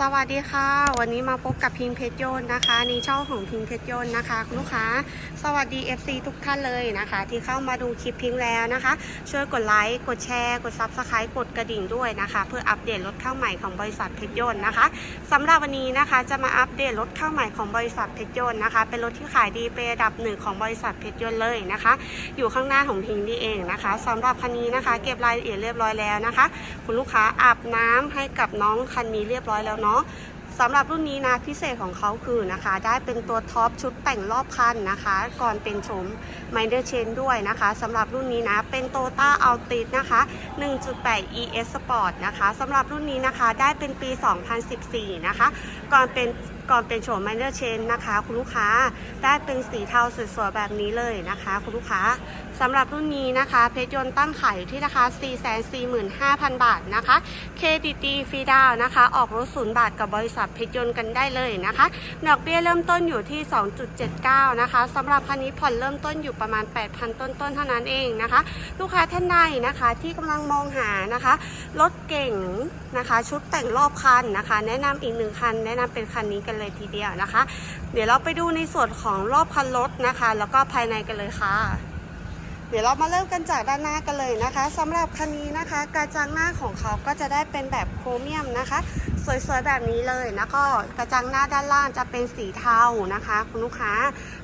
สวัสดีค่ะ วันนี้มาพบกับพิงเพชรยนต์นะคะในช่องของพิงเพชรยนต์นะคะคุณลูกค้า สวัสดี FC ทุกท่านเลยนะคะ ที่เข้ามาดูคลิปพิงแล้วนะคะ ช่วยกดไลค์กดแชร์ กดซับสไครต์กดกระดิ่งด้วยนะคะ เพื่ออัปเดตรถเข้าใหม่ของบริษัทเพชรยนต์นะคะสำหรับวันนี้นะคะจะมาอัปเดตรถเข้าใหม่ของบริษัทเพชรยนต์นะคะ เป็นรถที่ขายดีเป็นอันดับหนึ่งของบริษัทเพชรยนต์เลยนะคะ อยู่ข้างหน้าของพิงนี่เองนะคะสำหรับคันนี้นะคะ เก็บรายละเอียดเรียบร้อยแล้วนะคะ คุณลูกค้าอาบน้ำให้กับน้องคันนี้เรียบร้อยแล้วเนาะสำหรับรุ่นนี้นะพิเศษของเขาคือนะคะ ได้เป็นตัวท็อปชุดแต่งรอบคันนะคะ ก่อนเป็นชมไมเดอร์เชนด้วยนะคะสำหรับรุ่นนี้นะเป็นโตต้าอัลตินะคะ 1.8 ES Sport นะคะสำหรับรุ่นนี้นะคะได้เป็นปี 2014 นะคะ ก่อนเป็นก่อนเป็นโฉมไมเดอร์เชนนะคะ คุณลูกค้าได้เป็นสีเทาสวยๆแบบนี้เลยนะคะ คุณลูกค้าสำหรับรุ่นนี้นะคะ เพชรยนต์ตั้งขายอยู่ที่ราคา 445,000 บาทนะคะเครดิตดีฟรีดาวน์นะคะ ออกรถศูนย์บาทกับบริษัทเพชรยนต์กันได้เลยนะคะดอกเบี้ยเริ่มต้นอยู่ที่ 2.79 นะคะสำหรับคันนี้ผ่อนเริ่มต้นอยู่ประมาณ 8,000 ต้นๆเท่านั้นเองนะคะ ลูกค้าท่านใดนะคะที่กำลังมองหานะคะรถเก่งนะคะ ชุดแต่งรอบคันนะคะ แนะนำอีกหนึ่งคัน แนะนำเป็นคันนี้กันเลยทีเดียวนะคะ เดี๋ยวเราไปดูในส่วนของรอบคันรถนะคะ แล้วก็ภายในกันเลยค่ะ เดี๋ยวเรามาเริ่มกันจากด้านหน้ากันเลยนะคะสำหรับคันนี้นะคะ กระจังหน้าของเขาก็จะได้เป็นแบบโครเมียมนะคะ สวยๆแบบนี้เลยแล้วก็กระจังหน้าด้านล่างจะเป็นสีเทานะคะ คุณลูกค้า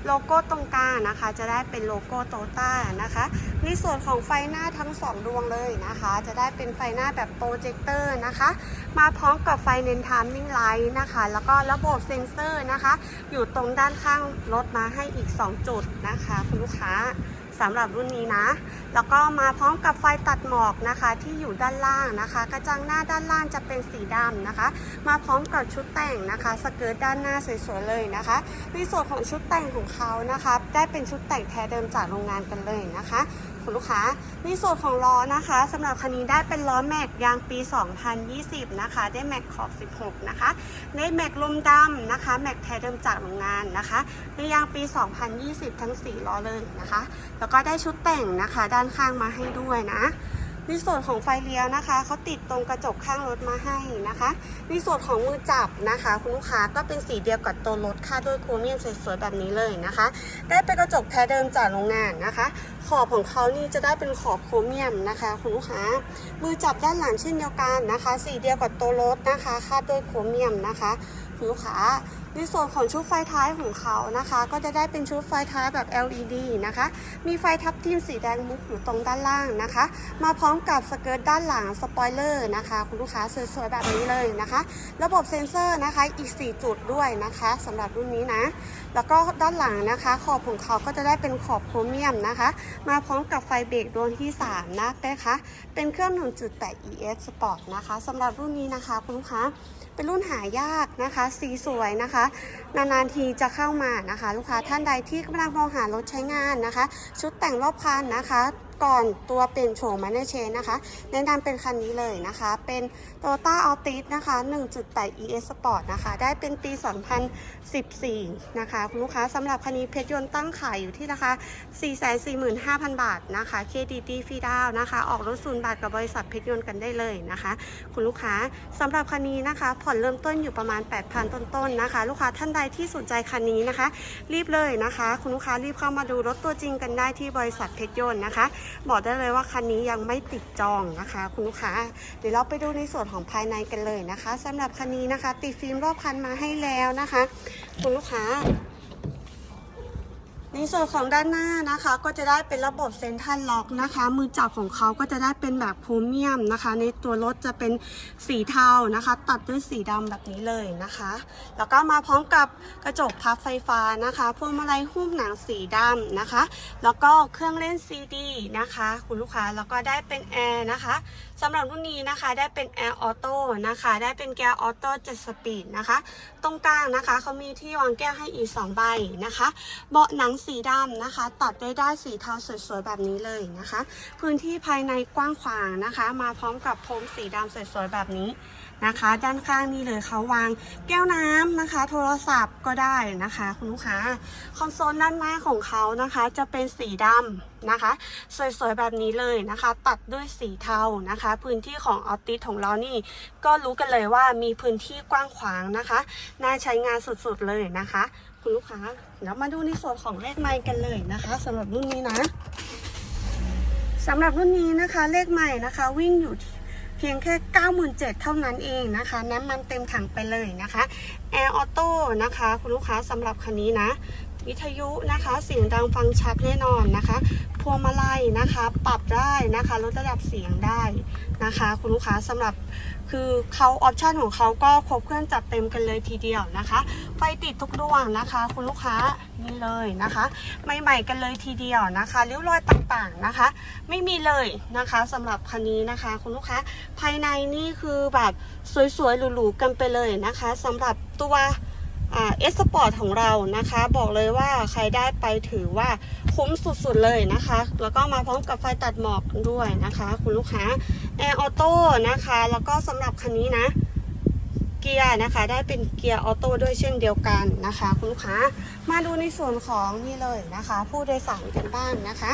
โลโก้ตรงกลางนะคะ จะได้เป็นโลโก้โตต้านะคะในส่วนของไฟหน้าทั้งสองดวงเลยนะคะ จะได้เป็นไฟหน้าแบบโปรเจคเตอร์นะคะ มาพร้อมกับไฟเน้นทามมิ่งไลท์นะคะ แล้วก็ระบบเซ็นเซอร์นะคะ อยู่ตรงด้านข้างรถมาให้อีก 2 จุดนะคะ คุณลูกค้า สำหรับรุ่นนี้นะ แล้วก็มาพร้อมกับไฟตัดหมอกนะคะที่อยู่ด้านล่างนะคะ กระจังหน้าด้านล่างจะเป็นสีดำนะคะ มาพร้อมกับชุดแต่งนะคะสเกิร์ตด้านหน้าสวยๆเลยนะคะ ในส่วนของชุดแต่งของเขานะคะ ได้เป็นชุดแต่งแท้เดิมจากโรงงานกันเลยนะคะ คุณลูกค้า ในส่วนของล้อนะคะสำหรับคันนี้ได้เป็นล้อแม็กยางปี 2020 นะคะ ได้แม็กขอบ 16 นะคะ ได้แม็กลมดำนะคะ แม็กแท้เดิมจากโรงงานนะคะในยางปี 2020 ทั้ง 4 ล้อเลยนะคะ แล้วก็ได้ชุดแต่งนะคะ ด้านข้างมาให้ด้วยนะ ในส่วนของไฟเลี้ยวนะคะเขาติดตรงกระจกข้างรถมาให้นะคะ ในส่วนของมือจับนะคะคุณลูกค้าก็เป็นสีเดียวกับตัวรถค่ะด้วยโครเมียมสวยๆแบบนี้เลยนะคะ ได้เป็นกระจกแท้เดิมจากโรงงานนะคะ ขอบของเขานี่จะได้เป็นขอบโครเมียมนะคะคุณลูกค้า มือจับด้านหลังเช่นเดียวกันนะคะ สีเดียวกับตัวรถนะคะคาดด้วยโครเมียมนะคะ ลูกค้าในส่วนของชุดไฟท้ายของเขานะคะ ก็จะได้เป็นชุดไฟท้ายแบบ LED นะคะ มีไฟทับทิมสีแดงมุกอยู่ตรงด้านล่างนะคะ มาพร้อมกับสเกิร์ตด้านหลังสปอยเลอร์นะคะ คุณลูกค้าสวยๆแบบนี้เลยนะคะ ระบบเซ็นเซอร์นะคะอีก 4 จุดด้วยนะคะสำหรับรุ่นนี้นะ แล้วก็ด้านหลังนะคะ ขอบของเขาก็จะได้เป็นขอบโครเมียมนะคะ มาพร้อมกับไฟเบรกดวงที่ 3 นะนะคะ เป็นเครื่อง 1.8 ES Sport นะคะสำหรับรุ่นนี้นะคะคุณลูกค้า เป็นรุ่นหายากนะคะ สีสวยนะคะ นานๆทีจะเข้ามานะคะ ลูกค้าท่านใดที่กำลังมองหารถใช้งานนะคะ ชุดแต่งรอบคันนะคะ ก่อนตัวเป็นโฉมมันเนเชนนะคะ แนะนำเป็นคันนี้เลยนะคะ เป็น Toyota Altis นะคะ 1.8 ES Sport นะคะ ได้เป็นปี 2014 นะคะ คุณลูกค้าสำหรับคันนี้เพชรยนต์ตั้งขายอยู่ที่ราคา 445,000 บาทนะคะเครดิตดีฟรีดาวน์นะคะ ออกรถศูนย์บาทกับบริษัทเพชรยนต์กันได้เลยนะคะ คุณลูกค้าสำหรับคันนี้นะคะ ผ่อนเริ่มต้นอยู่ประมาณ 8,000 ต้นๆนะคะ ลูกค้าท่านใดที่สนใจคันนี้นะคะ รีบเลยนะคะ คุณลูกค้ารีบเข้ามาดูรถตัวจริงกันได้ที่บริษัทเพชรยนต์นะคะบอกได้เลยว่าคันนี้ยังไม่ติดจองนะคะ คุณลูกค้า เดี๋ยวเราไปดูในส่วนของภายในกันเลยนะคะสำหรับคันนี้นะคะ ติดฟิล์มรอบคันมาให้แล้วนะคะ คุณลูกค้า ในส่วนของด้านหน้านะคะก็จะได้เป็นระบบเซ็นทรัลล็อกนะคะ มือจับของเขาก็จะได้เป็นแบบโครเมียมนะคะ ในตัวรถจะเป็นสีเทานะคะ ตัดด้วยสีดำแบบนี้เลยนะคะ แล้วก็มาพร้อมกับกระจกพับไฟฟ้านะคะพวงมาลัยหุ้มหนังสีดำนะคะ แล้วก็เครื่องเล่นซีดีนะคะ คุณลูกค้าแล้วก็ได้เป็นแอร์นะคะสำหรับรุ่นนี้นะคะได้เป็นแอร์ออโต้นะคะ ได้เป็นแกียร์ออโต้7สปีดนะคะ ตรงกลางนะคะเขามีที่วางแก้วให้อีก2ใบนะคะ เบาะหนังสีดำนะคะ ตัดด้วยด้ายสีเทาสวยๆแบบนี้เลยนะคะ พื้นที่ภายในกว้างขวางนะคะ มาพร้อมกับพรมสีดำสวยๆแบบนี้นะคะ ด้านข้างนี่เลยเขาวางแก้วน้ำนะคะ โทรศัพท์ก็ได้นะคะ คุณลูกค้าคอนโซลด้านหน้าของเขานะคะ จะเป็นสีดำนะคะ สวยๆแบบนี้เลยนะคะ ตัดด้วยสีเทานะคะ พื้นที่ของออติสของเรานี่ ก็รู้กันเลยว่ามีพื้นที่กว้างขวางนะคะ น่าใช้งานสุดๆเลยนะคะ คุณลูกค้าเดี๋ยวมาดูในส่วนของเลขไมค์กันเลยนะคะสำหรับรุ่นนี้นะสำหรับรุ่นนี้นะคะเลขใหม่นะคะ วิ่งอยู่เพียงแค่ 97,000เท่านั้นเองนะคะ น้ำมันเต็มถังไปเลยนะคะแอร์ออโต้นะคะ คุณลูกค้าสำหรับคันนี้นะ วิทยุนะคะเสียงดังฟังชัดแน่นอนนะคะ พวงมาลัยนะคะ ปรับได้นะคะ ลดระดับเสียงได้นะคะ คุณลูกค้าสำหรับ คือเขาออปชันของเขาก็ครบเครื่องจัดเต็มกันเลยทีเดียวนะคะ ไฟติดทุกดวงนะคะ คุณลูกค้านี่เลยนะคะใหม่ๆกันเลยทีเดียวนะคะริ้วรอยต่างๆนะคะ ไม่มีเลยนะคะสำหรับคันนี้นะคะ คุณลูกค้าภายในนี่คือแบบสวยๆหรูๆกันไปเลยนะคะสำหรับตัว เอสปอร์ตของเรานะคะ บอกเลยว่าใครได้ไปถือว่าคุ้มสุดๆเลยนะคะ แล้วก็มาพร้อมกับไฟตัดหมอกด้วยนะคะ คุณลูกค้าแอร์ออโต้นะคะ แล้วก็สำหรับคันนี้นะ เกียร์นะคะ ได้เป็นเกียร์ออโต้ด้วยเช่นเดียวกันนะคะ คุณลูกค้ามาดูในส่วนของนี่เลยนะคะ ผู้โดยสารกันบ้างนะคะ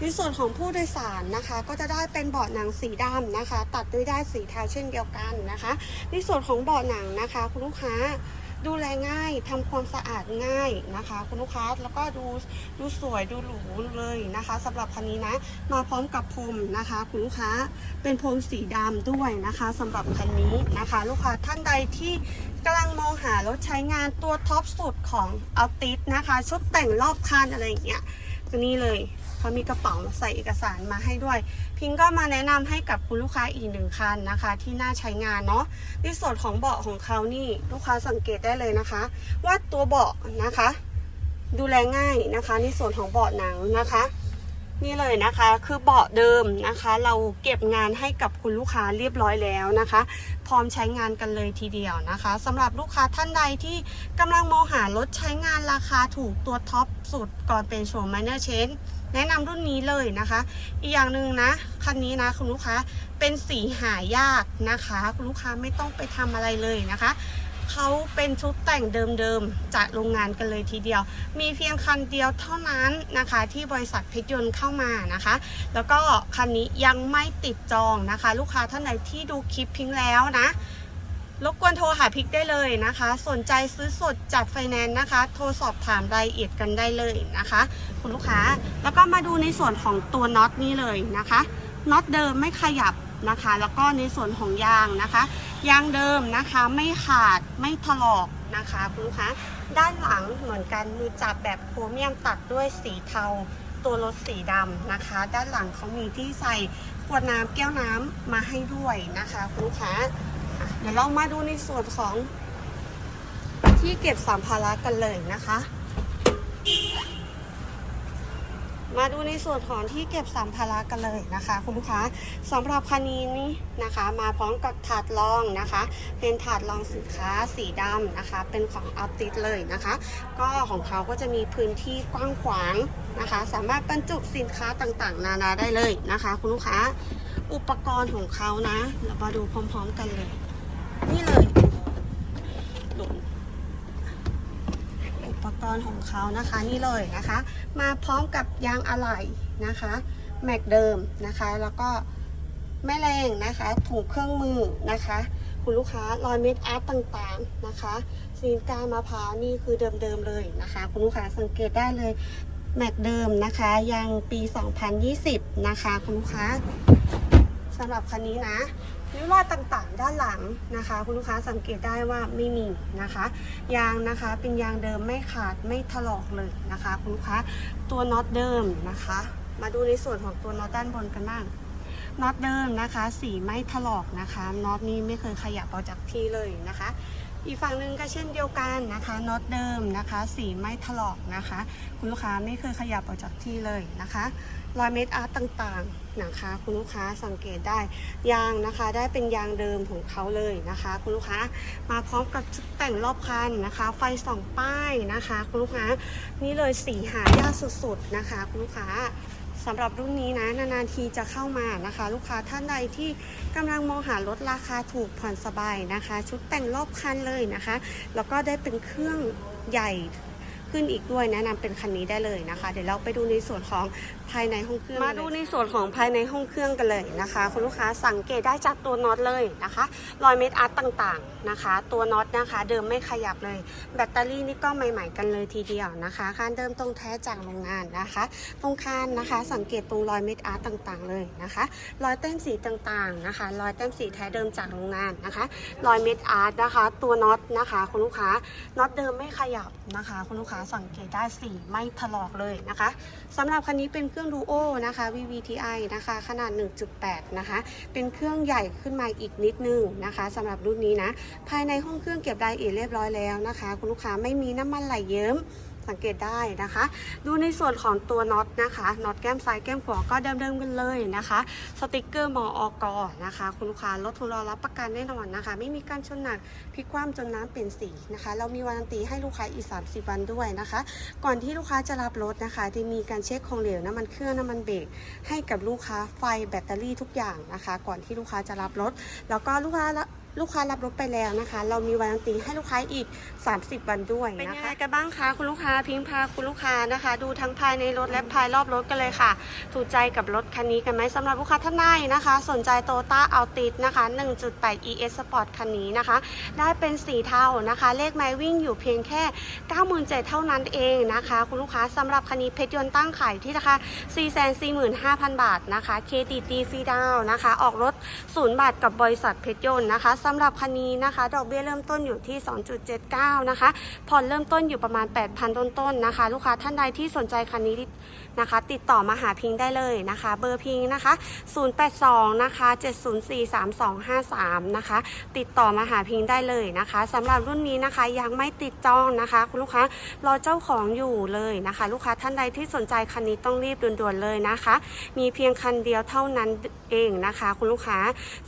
ในส่วนของผู้โดยสารนะคะ ก็จะได้เป็นเบาะหนังสีดำนะคะ ตัดด้วยได้ายสีเทาเช่นเดียวกันนะคะ ในส่วนของเบาะหนังนะคะ คุณลูกค้า ดูแลง่ายทำความสะอาดง่ายนะคะ คุณลูกค้าแล้วก็ดูดูสวยดูหรูเลยนะคะสำหรับคันนี้นะ มาพร้อมกับพรมนะคะ คุณลูกค้าเป็นพรมสีดำด้วยนะคะสำหรับคันนี้นะคะ ลูกค้าท่านใดที่กำลังมองหารถใช้งานตัวท็อปสุดของอัลติสนะคะ ชุดแต่งรอบคันอะไรอย่างเงี้ยก็นี่เลย เขามีกระเป๋าใส่เอกสารมาให้ด้วย พิงก็มาแนะนำให้กับคุณลูกค้าอีกหนึ่งคันนะคะ ที่น่าใช้งานเนาะในส่วนของเบาะของเขานี่ลูกค้าสังเกตได้เลยนะคะ ว่าตัวเบาะนะคะ ดูแลง่ายนะคะ ในส่วนของเบาะหนังนะคะนี่เลยนะคะคือเบาะเดิมนะคะ เราเก็บงานให้กับคุณลูกค้าเรียบร้อยแล้วนะคะ พร้อมใช้งานกันเลยทีเดียวนะคะสำหรับลูกค้าท่านใดที่กำลังมองหารถใช้งานราคาถูกตัวท็อปสุดก่อนเป็นโฉมไมเนอร์เชน แนะนำรุ่นนี้เลยนะคะ อีกอย่างหนึ่งนะคันนี้นะคุณลูกค้าเป็นสีหายากนะคะ คุณลูกค้าไม่ต้องไปทำอะไรเลยนะคะเขาเป็นชุดแต่งเดิมๆ จากโรงงานกันเลยทีเดียว มีเพียงคันเดียวเท่านั้นนะคะ ที่บริษัทเพชรยนต์เข้ามานะคะ แล้วก็คันนี้ยังไม่ติดจองนะคะ ลูกค้าท่านไหนที่ดูคลิปพิงแล้วนะ รบกวนโทรหาพิกได้เลยนะคะ สนใจซื้อสดจัดไฟแนนซ์นะคะ โทรสอบถามรายละเอียดกันได้เลยนะคะ คุณลูกค้าแล้วก็มาดูในส่วนของตัวน็อตนี่เลยนะคะน็อตเดิมไม่ขยับนะคะ แล้วก็ในส่วนของยางนะคะ ยางเดิมนะคะไม่ขาดไม่ถลอกนะคะคุณลูกค้าด้านหลังเหมือนกันมือจับแบบโครเมียมตัดด้วยสีเทาตัวรถสีดำนะคะ ด้านหลังเขามีที่ใส่ขวดน้ำแก้วน้ำมาให้ด้วยนะคะคุณลูกค้า ดี๋ยวเรามาดูในส่วนของที่เก็บสัมภาระกันเลยนะคะ มาดูในส่วนของที่เก็บสัมภาระกันเลยนะคะ คุณลูกค้าสำหรับคันนี้นี่นะคะ มาพร้อมกับถาดรองนะคะ เป็นถาดรองสินค้าสีดำนะคะ เป็นของอัลติสเลยนะคะ ก็ของเขาก็จะมีพื้นที่กว้างขวางนะคะ สามารถบรรจุสินค้าต่างๆ นานาได้เลยนะคะ คุณลูกค้าอุปกรณ์ของเขานะเรามาดูพร้อม ๆ กันเลย นี่เลยหล่นอุปกรณ์ของเขานะคะนี่เลยนะคะ มาพร้อมกับยางอะไหล่นะคะแม็กเดิมนะคะ แล้วก็แม่แรงนะคะถุงเครื่องมือนะคะ คุณลูกค้ารอยเม็ดอาร์ตต่างๆนะคะสีนการมะพร้าวนี่คือเดิมๆเลยนะคะ คุณลูกค้าสังเกตได้เลยแม็กเดิมนะคะยังปี 2020 นะคะ คุณลูกค้าสำหรับคันนี้นะ ริ้วรอยต่างๆ ด้านหลังนะคะ คุณลูกค้าสังเกตได้ว่าไม่มีนะคะ ยางนะคะเป็นยางเดิมไม่ขาดไม่ถลอกเลยนะคะ คุณลูกค้าตัวน็อตเดิมนะคะ มาดูในส่วนของตัวน็อตด้านบนกันบ้างน็อตเดิมนะคะ สีไม่ถลอกนะคะน็อตนี้ไม่เคยขยับออกจากที่เลยนะคะ อีกฝั่งหนึ่งก็เช่นเดียวกันนะคะน็อตเดิมนะคะ สีไม่ถลอกนะคะ คุณลูกค้าไม่เคยขยับออกจากที่เลยนะคะ รอยเม็ดอาร์ตต่างๆนะคะ คุณลูกค้าสังเกตได้ยางนะคะ ได้เป็นยางเดิมของเขาเลยนะคะ คุณลูกค้ามาพร้อมกับชุดแต่งรอบคันนะคะ ไฟสองป้ายนะคะ คุณลูกค้านี่เลยสีหายากสุดๆนะคะ คุณลูกค้าสำหรับรุ่นนี้นะนานๆทีจะเข้ามานะคะ ลูกค้าท่านใดที่กำลังมองหารถราคาถูกผ่อนสบายนะคะ ชุดแต่งรอบคันเลยนะคะ แล้วก็ได้เป็นเครื่องใหญ่ ขึ้นอีกด้วยแนะนำเป็นคันนี้ได้เลยนะคะ เดี๋ยวเราไปดูในส่วนของภายในห้องเครื่อง มาดูในส่วนของภายในห้องเครื่องกันเลยนะคะ คุณลูกค้าสังเกตได้จากตัวน็อตเลยนะคะรอยเม็ดอาร์ตต่างๆนะคะ ตัวน็อตนะคะ เดิมไม่ขยับเลย แบตเตอรี่นี่ก็ใหม่ ๆ กันเลยทีเดียวนะคะคานเดิมตรงแท้จากโรงงานนะคะ ตรงคานนะคะ สังเกตตรงรอยเม็ดอาร์ตต่างๆเลยนะคะ รอยแต้มสีต่างๆนะคะรอยแต้มสีแท้เดิมจากโรงงานนะคะ รอยเม็ดอาร์ตนะคะ ตัวน็อตนะคะ คุณลูกค้าน็อตเดิมไม่ขยับนะคะ คุณลูกค้าสังเกตได้สีไม่ถลอกเลยนะคะสำหรับคันนี้เป็นเครื่องดูโอนะคะ VVTi นะคะ ขนาด 1.8 นะคะ เป็นเครื่องใหญ่ขึ้นมาอีกนิดนึงนะคะสำหรับรุ่นนี้นะ ภายในห้องเครื่องเก็บรายละเอียดเรียบร้อยแล้วนะคะ คุณลูกค้าไม่มีน้ำมันไหลเยิ้ม สังเกตได้นะคะ ดูในส่วนของตัวน็อตนะคะน็อตแก้มซ้ายแก้มขวาก็เดิมๆกันเลยนะคะสติกเกอร์มออกนะคะ คุณลูกค้ารถทุรอรับประกันแน่นอนนะคะ ไม่มีการชนหนักพลิกคว่ำจนน้ำเปลี่ยนสีนะคะ เรามีวารันตีให้ลูกค้าอีก 30 วันด้วยนะคะ ก่อนที่ลูกค้าจะรับรถนะคะจะมีการเช็คของเหลวน้ำมันเครื่องน้ำมันเบรกให้กับลูกค้าไฟแบตเตอรี่ทุกอย่างนะคะ ก่อนที่ลูกค้าจะรับรถ แล้วก็ลูกค้า ลูกค้ารับรถไปแล้วนะคะ เรามีวารันตีให้ลูกค้าอีก 30 วันด้วยนะคะเป็นยังไงกันบ้างคะคุณลูกค้าพิงพาคุณลูกค้านะคะ ดูทั้งภายในรถและภายรอบรถกันเลยค่ะ ถูกใจกับรถคันนี้กันไหมสำหรับลูกค้าท่านใดนะคะ สนใจโตต้าเอาติดนะคะ 1.8 ES Sport คันนี้นะคะ ได้เป็นสีเทานะคะ เลขไม้วิ่งอยู่เพียงแค่ 97,000เท่านั้นเองนะคะ คุณลูกค้าสำหรับคันนี้เพชรยนต์ตั้งขายที่ราคา445,000 บาทนะคะเครดิตดีฟรีดาวน์นะคะ ออกรถศูนย์บาทกับบริษัทเพชรยนต์นะคะสำหรับคันนี้นะคะ ดอกเบี้ยเริ่มต้นอยู่ที่ 2.79 นะคะ ผ่อนเริ่มต้นอยู่ประมาณ 8,000 ต้นๆนะคะ ลูกค้าท่านใดที่สนใจคันนี้นะคะ ติดต่อมาหาพิงได้เลยนะคะ เบอร์พิงนะคะ 082 นะคะ 7043253 นะคะ ติดต่อมาหาพิงได้เลยนะคะสำหรับรุ่นนี้นะคะยังไม่ติดจองนะคะ คุณลูกค้ารอเจ้าของอยู่เลยนะคะ ลูกค้าท่านใดที่สนใจคันนี้ต้องรีบด่วนๆเลยนะคะ มีเพียงคันเดียวเท่านั้นเองนะคะ คุณลูกค้า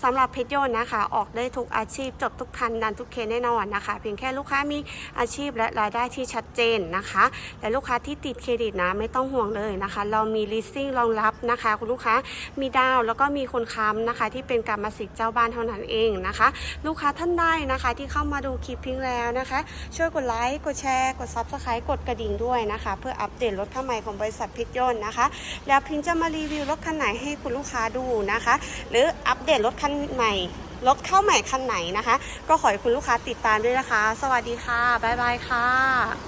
สำหรับเพชรยนต์นะคะ ออกได้ทุกอาชีพจบทุกคันดันทุกเคแน่นอนนะคะ เพียงแค่ลูกค้ามีอาชีพและรายได้ที่ชัดเจนนะคะ และลูกค้าที่ติดเครดิตนะไม่ต้องห่วงเลยนะคะ เรามี leasing รองรับนะคะ คุณลูกค้ามีดาวแล้วก็มีคนค้ำนะคะ ที่เป็นกรรมสิทธิ์เจ้าบ้านเท่านั้นเองนะคะ ลูกค้าท่านใดนะคะที่เข้ามาดูคลิปพิงแล้วนะคะ ช่วยกดไลค์กดแชร์กด subscribe กดกระดิ่งด้วยนะคะ เพื่ออัปเดตรถคันใหม่ของบริษัทพิจยนต์นะคะ แล้วพิงจะมารีวิวรถคันไหนให้คุณลูกค้าดูนะคะ หรืออัปเดตรถคันใหม่ รถเข้าใหม่คันไหนนะคะ ก็ขอให้คุณลูกค้าติดตามด้วยนะคะ สวัสดีค่ะ บ๊ายบายค่ะ